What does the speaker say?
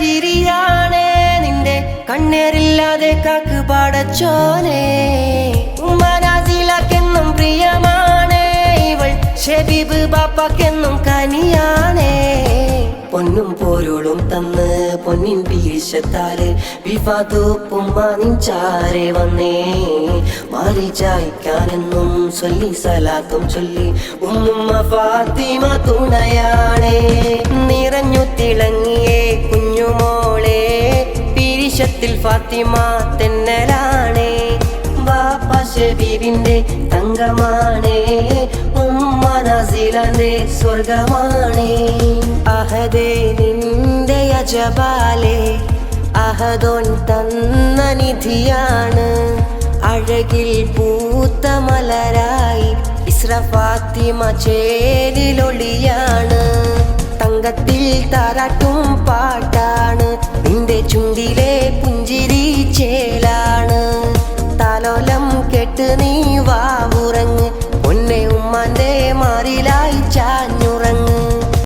ചിരിയാണേ നിന്റെ കണ്ണേറില്ലാതെ കാക്ക് പാടച്ചോനെ ഉമ്മനാസിലാക്കെന്നും പ്രിയമാണേ. ഇവൾ ഷെബീബ് ബാപ്പാക്കെന്നും കനിയാണേ. പൊന്നും പോരോളും തന്ന് പൊന്നിൻ പീശത്താൽ വിവാദോപ്പുമ്മ നിഞ്ചാരെ വന്നേ. മാറി ചായ്ക്കാനെന്നും ചൊല്ലി സലാത്തും ചൊല്ലി. ഉമ്മുമ്മ ഫാത്തിമ തുണയാണേ. നിറഞ്ഞു തിളങ്ങിയേ പീരിശത്തിൽ ഫാത്തിമ തെന്നലാണേ. ബാപ്പ ഷബീബിന്റെ തങ്കമാണേ. ഉമ്മ നസീലന്റെ സ്വർഗമാണേ അഹദേ നിന്റെ അജപാലെ അഹദോൻ തന്ന നിധിയാണ്. അഴകിൽ പൂത്ത മലരായി. ഇസ്ര ഫാത്തിമ ചേരിലൊളിയാണ്. തങ്കത്തിൽ തറട്ടും പാട്ടാണ്.